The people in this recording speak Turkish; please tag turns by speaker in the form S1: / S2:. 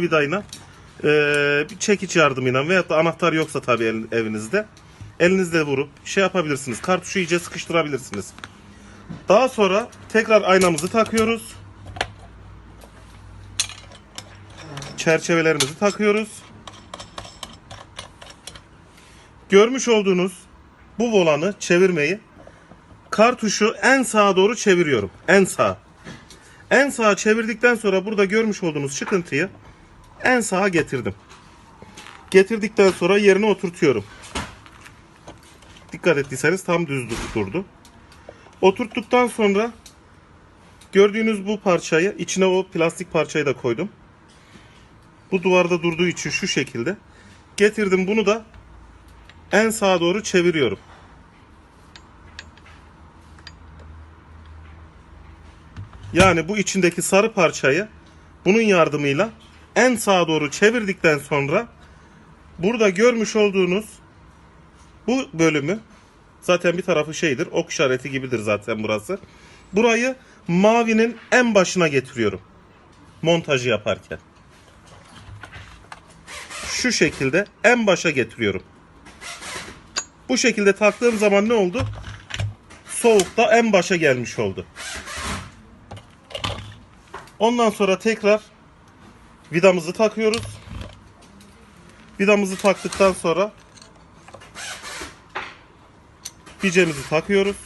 S1: vidayla e, bir çekiç yardımıyla veyahut da anahtar yoksa tabii el- evinizde elinizle vurup şey yapabilirsiniz. Kartuşu iyice sıkıştırabilirsiniz. Daha sonra tekrar aynamızı takıyoruz. Çerçevelerimizi takıyoruz. Görmüş olduğunuz bu volanı çevirmeyi kartuşu en sağa doğru çeviriyorum. En sağa. En sağa çevirdikten sonra burada görmüş olduğunuz çıkıntıyı en sağa getirdim. Getirdikten sonra yerine oturtuyorum. Dikkat ettiyseniz tam düz durdu. Oturttuktan sonra gördüğünüz bu parçayı içine o plastik parçayı da koydum. Bu duvarda durduğu için şu şekilde getirdim bunu da en sağa doğru çeviriyorum. Yani bu içindeki sarı parçayı bunun yardımıyla en sağa doğru çevirdikten sonra burada görmüş olduğunuz bu bölümü zaten bir tarafı şeydir ok işareti gibidir zaten burası. Burayı mavinin en başına getiriyorum. Montajı yaparken. Şu şekilde en başa getiriyorum. Bu şekilde taktığım zaman ne oldu? Soğukta en başa gelmiş oldu. Ondan sonra tekrar vidamızı takıyoruz. Vidamızı taktıktan sonra bicemizi takıyoruz.